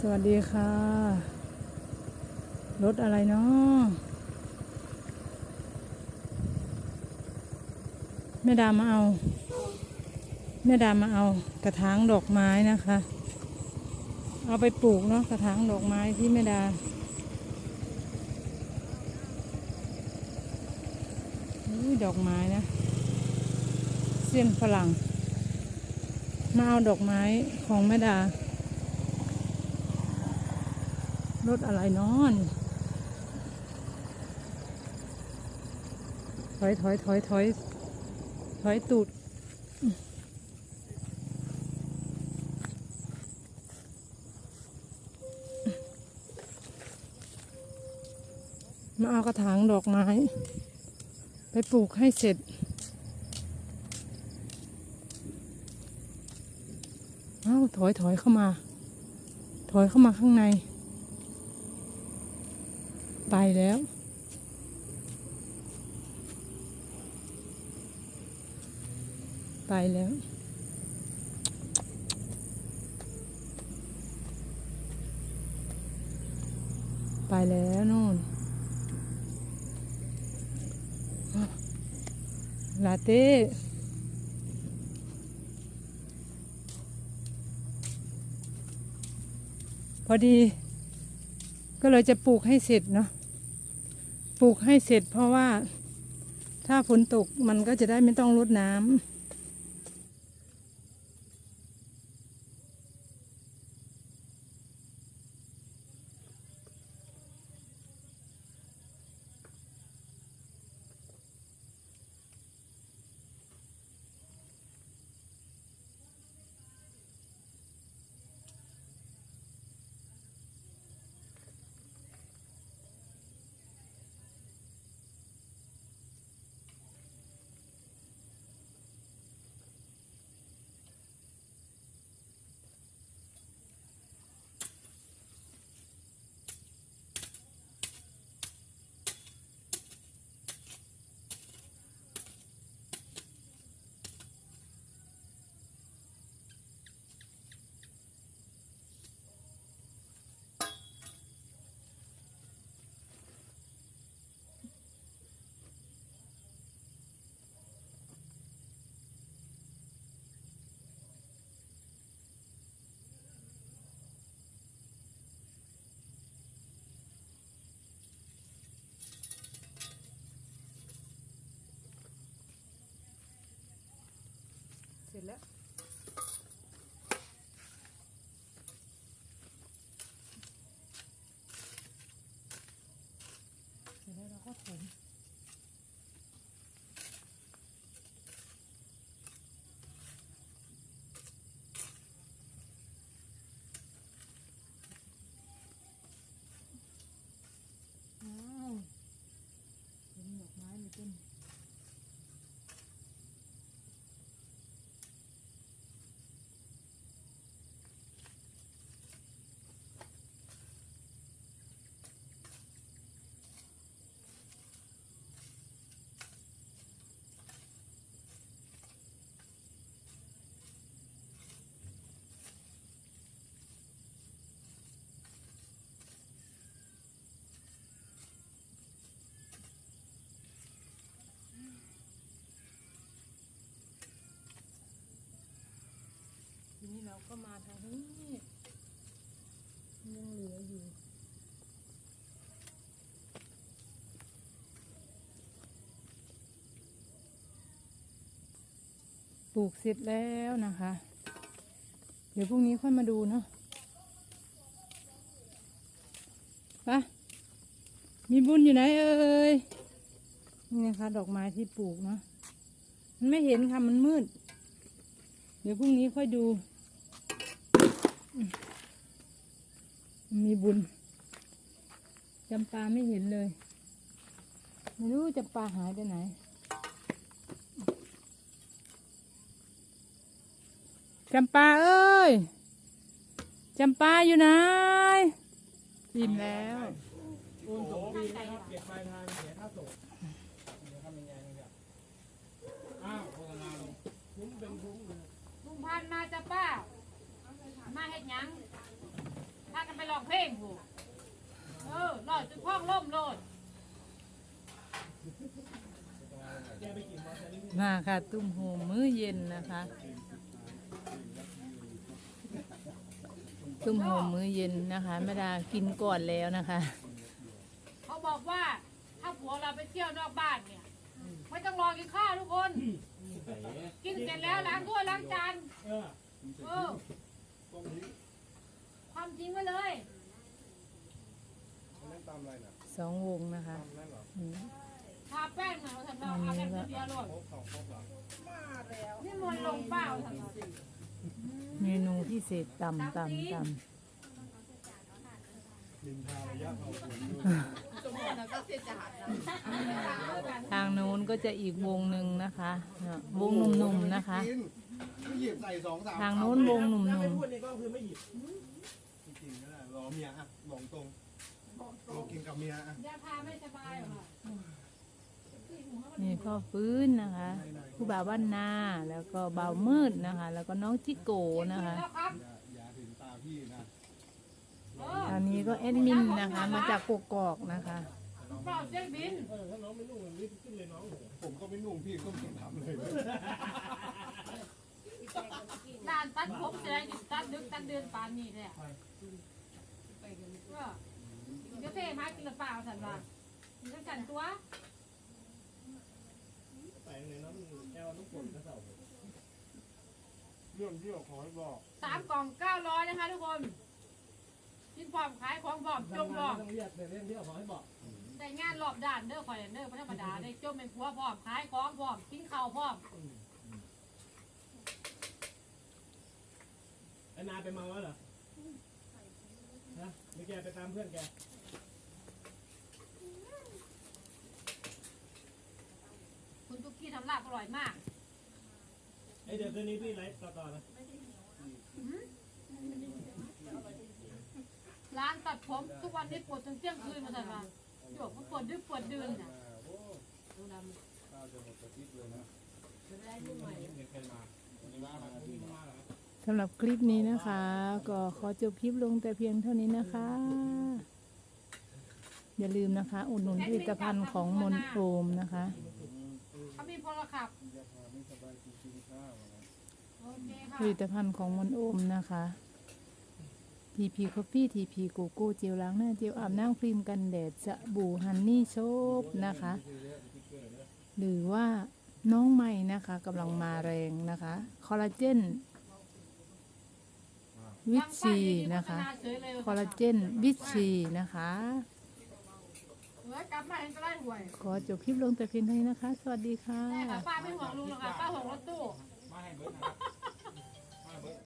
สวัสดีค่ะ รถอะไรเนาะแม่ดามาเอา แม่ดามาเอากระถางดอกไม้นะคะ เอาไปปลูกเนาะกระถางดอกไม้ที่แม่ดาอุ้ยดอกไม้นะ เสี้ยนฝรั่ง มาเอาดอกไม้ของแม่ดา รถอะไรนอน ถอยถอยถอยถอยถอยตูดมาเอากระถางดอกไม้ ไปปลูกให้เสร็จเอ้าถอยถอยเข้ามา ถอยเข้ามาข้างใน ไปแล้ว ไปแล้วไปแล้วนู่นลาเต้พอดี ก็เลยจะปลูกให้เสร็จเนาะ ปลูกให้เสร็จเพราะว่าถ้าฝนตกมันก็จะได้ไม่ต้องรดน้ำ แล้ว เสร็จแล้วเราก็ถมอ้าวเห็นดอกไม้เลยเต้น ทีนี้ เราก็มาทางนี้ยังเหลืออยู่ปลูกเสร็จแล้วนะคะ เดี๋ยวพรุ่งนี้ค่อยมาดูเนาะปะมีบุญอยู่ไหนเอ่ยนี่นะคะดอกไม้ที่ปลูกเนาะมันไม่เห็นค่ะ มันมืด เดี๋ยวพรุ่งนี้ค่อยดู มีบุญจำปาไม่เห็นเลย ไม่รู้จำปาหายไปไหน จำปาเอ้ย จำปาอยู่ไหนอิ่มแล้ว โอนส่งฟรีนะครับเก็บปลายทางเสียค่าส่งเดี๋ยวทำยังไงเนี่ยอ้าวโฆษณาลงคุ้มเป็นคุ้มเลย ลุงพันธุ์มาจ้ะป้า มาเฮ็ดหยังท พากันไปลองเพลงผูเออลอยจนพ้องล่มโลด แกไปกิน มอสซาเรลล่ามาค่ะตุ้มโฮมมื้อเย็นนะคะ ตุ้มโฮมมื้อเย็นนะคะแม่ดากินก่อนแล้วนะคะ เขาบอกว่าถ้าผัวเราไปเที่ยวนอกบ้านเนี่ยไม่ต้องรอกินข้าวทุกคน กินเสร็จแล้วล้างถ้วยล้างจานเออเออความจริงไว้เลยนั่นตามอะไรน่ะสองวงนะคะ ทาแป้งหน่อยเราทำเราเอาแป้งเดียวโหลดครบสองครบเหรอนี่มันลงเปล่าทำเราเมนูพิเศษตำตำตนินทาระยะเผาขนำทางโน้นก็จะอีกวงหนึ่งนะคะอะวงหนุ่มๆนะคะกินไม่หยิบใส่สองสามทางโน้นวงหนุ่ถ้าไม่มพูดนี่ก็คือไม่หยิบจริงๆก็ได้รอเมียอะลองตรงรอกินกับเมียอะยาพาไม่สบายเหรอๆ นี่พ่อฟื้นนะคะผู้บ่าวบ้านนาแล้วก็บ่าวมืดนะคะ แล้วก็น้องจิโกนะคะแล้วครับอย่าอย่าถึงตาพี่นะเอออันนี้ก็แอดมินนะคะ มาจากกกอกนะคะ เปล่าเจ๊บินเออถ้าน้องไม่นุ่งมันรีบขึ้นเลยน้องโอ้โหผมก็ไม่นุ่งพี่ก็ไม่ทำเลยร้านตัดผมแสดงอยู่ตัดดึกตัดเดือนปานนี้เลยก็เดี๋ยวเท่มากินหรือเปล่าสันว่ามันจะกันตัว ใส่ในน้ำแก้วน้ำฝนกระเสาเรื่องที่เราขอให้บอกสามกล่องเก้าร้อยนะคะทุกคนกินพร้อมขายของพร้อมจมพร้อมต้องเรียกเรื่องเที่ยวขอให้บอกได้งานรอบด้านเด้อคอยเด้อไม่ธรรมดาได้จมเป็นผัวพร้อมขายของพร้อมกินข้าวพร้อมไอ้นาไปเมาแล้วเหรอฮะหรือแกไปตามเพื่อนแก คุณตุ๊กกี้ทำลาบอร่อยมากไอเดี๋ยวคืนนี้พี่ไลฟ์ต่อต่อนะร้านตัดผมทุกวันนี้ปวดจนเที่ยงคืนมาสั่นว่าหยกมันปวดดึกปวดดื่นน่ะข้าวจะหมดกระติบเลยนะเดี๋ยวใครมาพี่มาเหรอ สำหรับคลิปนี้นะคะ ก็ขอจบคลิปลงแต่เพียงเท่านี้นะคะ อย่าลืมนะคะ อุดหนุนผลิตภัณฑ์ของมนโอมนะคะ เขามีพลขับยาพาไม่สบายจริงๆข้าวนะโอเคค่ะผลิตภัณฑ์ของมนโอมนะคะ TP Coffee TP โกโก้เจลล้างหน้าเจลอาบน้ำครีมกันแดดสบู่ฮันนี่โชบนะคะ หรือว่าน้องใหม่นะคะกำลังมาแรงนะคะ คอลลาเจน วิตซีนะคะ คอลลาเจนวิตซีนะคะ เลยกมาเองก็ได้หวยขอจบคลิปลงแต่เพียงเท่านี้นะคะ สวัสดีค่ะ แต่ป้าไม่ห่วงลุงหรอกค่ะป้าห่วงรถตู้ มาให้เบิร์ดนะ